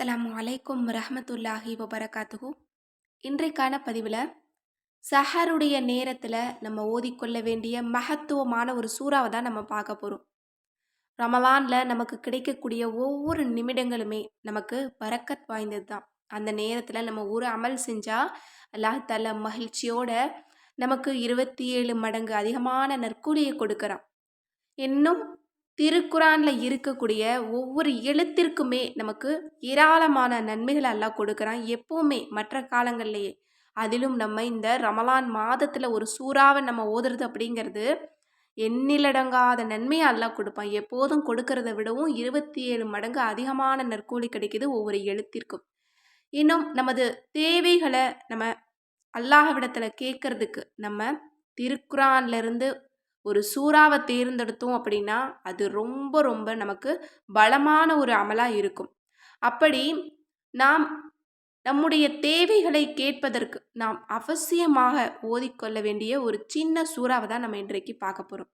அஸ்லாம் அலைக்கும் ரஹமத்துல்லாஹி வபரகாத்துகு இன்றைக்கான பதிவில் சஹருடைய நேரத்தில் நம்ம ஓதிக்கொள்ள வேண்டிய மகத்துவமான ஒரு சூறாவை தான் நம்ம பார்க்க போகிறோம் ரமலானில் நமக்கு கிடைக்கக்கூடிய ஒவ்வொரு நிமிடங்களுமே நமக்கு பறக்கத் வாய்ந்தது தான். அந்த நேரத்தில் நம்ம ஒரு அமல் செஞ்சால் அல்லாஹால மகிழ்ச்சியோட நமக்கு இருபத்தி ஏழு மடங்கு அதிகமான நற்கூலியை கொடுக்குறான். இன்னும் திருக்குறானில் இருக்கக்கூடிய ஒவ்வொரு எழுத்திற்குமே நமக்கு ஏராளமான நன்மைகளை எல்லாம் கொடுக்குறான் எப்போவுமே மற்ற காலங்கள்லேயே. அதிலும் நம்ம இந்த ரமலான் மாதத்தில் ஒரு சூறாவை நம்ம ஓதுறது அப்படிங்கிறது எண்ணிலடங்காத நன்மையை எல்லாம் கொடுப்பான். எப்போதும் கொடுக்கறத விடவும் இருபத்தி ஏழு மடங்கு அதிகமான நற்கூலி கிடைக்குது ஒவ்வொரு எழுத்திற்கும். இன்னும் நமது தேவைகளை நம்ம அல்லாஹவிடத்தில் கேட்கறதுக்கு நம்ம திருக்குறான்லேருந்து ஒரு சூறாவை தேர்ந்தெடுத்தோம் அப்படின்னா அது ரொம்ப ரொம்ப நமக்கு பலமான ஒரு அமலாக இருக்கும். அப்படி நாம் நம்முடைய தேவைகளை கேட்பதற்கு நாம் அவசியமாக ஓதிக்கொள்ள வேண்டிய ஒரு சின்ன சூறாவை தான் நம்ம இன்றைக்கு பார்க்க போகிறோம்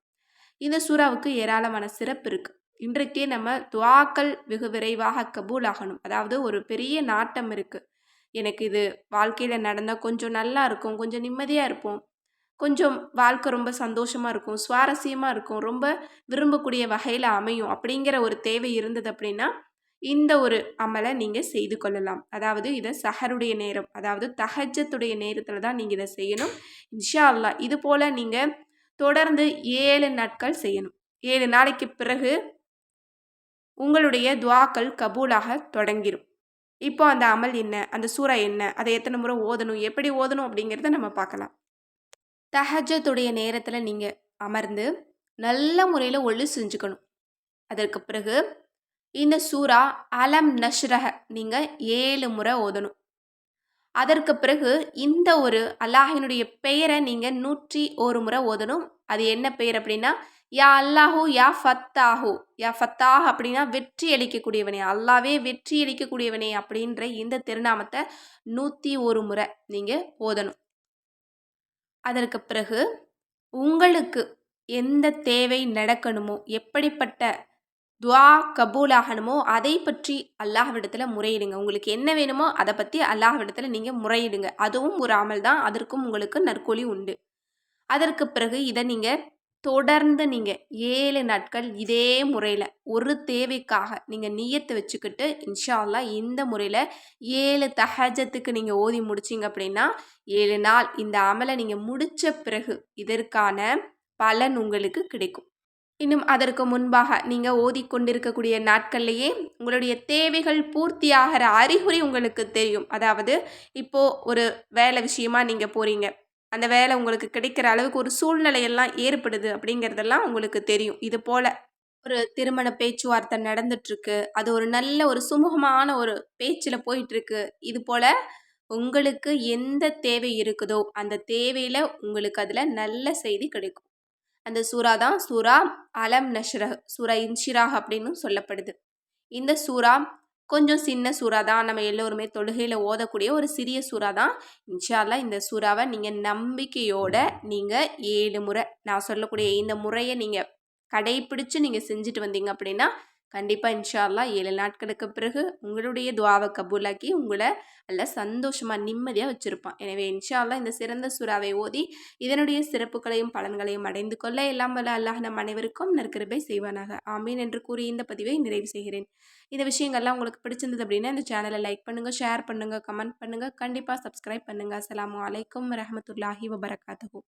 இந்த சூறாவுக்கு ஏராளமான சிறப்பு இருக்குது இன்றைக்கே நம்ம துவாக்கள் வெகு விரைவாக கபூல் ஆகணும் அதாவது ஒரு பெரிய நாட்டம் இருக்குது எனக்கு இது வாழ்க்கையில் நடந்தால் கொஞ்சம் நல்லா இருக்கும் கொஞ்சம் நிம்மதியாக இருப்போம். கொஞ்சம் வாழ்க்கை ரொம்ப சந்தோஷமாக இருக்கும் சுவாரஸ்யமாக இருக்கும் ரொம்ப விரும்பக்கூடிய வகையில் அமையும் அப்படிங்கிற ஒரு தேவை இருந்தது அப்படின்னா இந்த ஒரு அமலை நீங்கள் செய்து கொள்ளலாம். அதாவது இதை சஹருடைய நேரம் அதாவது தஹஜத்துடைய நேரத்தில் தான் நீங்கள் இதை செய்யணும். இன்ஷா அல்லா இது போல் நீங்கள் தொடர்ந்து ஏழு நாட்கள் செய்யணும். ஏழு நாளைக்கு பிறகு உங்களுடைய துவாக்கள் கபூலாக தொடங்கிடும் இப்போ அந்த அமல் என்ன அந்த சூறா என்ன அதை எத்தனை முறை ஓதணும் எப்படி ஓதணும் அப்படிங்கிறத நம்ம பார்க்கலாம். தஹஜத்துடைய நேரத்தில் நீங்கள் அமர்ந்து நல்ல முறையில் ஒழு செஞ்சுக்கணும். அதற்கு பிறகு இந்த சூறா அலம் நஷ்ரஹ நீங்கள் ஏழு முறை ஓதணும். அதற்கு பிறகு இந்த ஒரு அல்லாஹினுடைய பெயரை நீங்கள் நூற்றி ஒரு முறை ஓதணும். அது என்ன பெயர் அப்படின்னா யா அல்லாஹூ யா ஃபத்தாஹூ. யா ஃபத்தாஹ் அப்படின்னா வெற்றி அளிக்கக்கூடியவனே. அல்லாவே வெற்றி அளிக்கக்கூடியவனே அப்படின்ற இந்த திருநாமத்தை நூற்றி ஒரு முறை நீங்கள் ஓதணும். அதற்கு பிறகு உங்களுக்கு எந்த தேவை நடக்கணுமோ எப்படிப்பட்ட துவா கபூலாகணுமோ அதை பற்றி அல்லாஹ்விடத்தில் முறையிடுங்க. உங்களுக்கு என்ன வேணுமோ அதை பற்றி அல்லாஹ்விடத்தில் நீங்கள் முறையிடுங்க. அதுவும் ஒரு அமல் தான் அதற்கும் உங்களுக்கு நற்கொலி உண்டு. அதற்கு பிறகு இதை நீங்கள் தொடர்ந்து நீங்கள் ஏழு நாட்கள் இதே முறையில் ஒரு தேவைக்காக நீங்கள் நீயத்தை வச்சுக்கிட்டு இன்ஷால்லா இந்த முறையில் ஏழு தஹஜத்துக்கு நீங்கள் ஓதி முடிச்சிங்க அப்படின்னா ஏழு நாள் இந்த அமலை நீங்கள் முடித்த பிறகு இதற்கான பலன் உங்களுக்கு கிடைக்கும். இன்னும் அதற்கு முன்பாக நீங்கள் ஓதிக்கொண்டிருக்கக்கூடிய நாட்கள்லேயே உங்களுடைய தேவைகள் பூர்த்தியாகிற அறிகுறி உங்களுக்கு தெரியும். அதாவது இப்போது ஒரு வேலை விஷயமா நீங்கள் போகிறீங்க அந்த வேலை உங்களுக்கு கிடைக்கிற அளவுக்கு ஒரு சூழ்நிலையெல்லாம் ஏற்படுது அப்படிங்கிறதெல்லாம் உங்களுக்கு தெரியும். இது போல் ஒரு திருமண பேச்சுவார்த்தை நடந்துட்டுருக்கு. அது ஒரு நல்ல ஒரு சுமூகமான ஒரு பேச்சில் போயிட்டுருக்கு. இது போல் உங்களுக்கு எந்த தேவை இருக்குதோ அந்த தேவையில் உங்களுக்கு அதில் நல்ல செய்தி கிடைக்கும். அந்த சூறா தான் சூறா அலம் நஷ்ரஹ் சூரா இன்ஷிராஹ் அப்படின்னு சொல்லப்படுது. இந்த சூறா கொஞ்சம் சின்ன சூறா தான். நம்ம எல்லோருமே தொழுகையில் ஓதக்கூடிய ஒரு சிறிய சூறா தான். இன்ஷால்லா இந்த சூறாவை நீங்கள் நம்பிக்கையோட நீங்கள் ஏழு முறை நான் சொல்லக்கூடிய இந்த முறையை நீங்கள் கடைப்பிடிச்சு நீங்கள் செஞ்சுட்டு வந்தீங்க அப்படின்னா கண்டிப்பாக இன்ஷால்லா ஏழு நாட்களுக்கு பிறகு உங்களுடைய துவாவை கபூலாக்கி உங்களை நல்ல சந்தோஷமாக நிம்மதியாக வச்சுருப்பான். எனவே இன்ஷால்லா இந்த சிறந்த சுறாவை ஓதி இதனுடைய சிறப்புகளையும் பலன்களையும் அடைந்து கொள்ள எல்லாம் வல்ல அல்லாஹ் நம் அனைவருக்கும் நற்கிருபை செய்வானாக. ஆமீன் என்று கூறி இந்த பதிவை நிறைவு செய்கிறேன். இந்த விஷயங்கள்லாம் உங்களுக்கு பிடிச்சிருந்தது அப்படின்னா இந்த சேனலை லைக் பண்ணுங்கள் ஷேர் பண்ணுங்கள் கமெண்ட் பண்ணுங்கள் கண்டிப்பாக சப்ஸ்கிரைப் பண்ணுங்கள் அஸ்லாம் வலைக்கம் வரமத்துல்லாஹி வபரகாத்தூ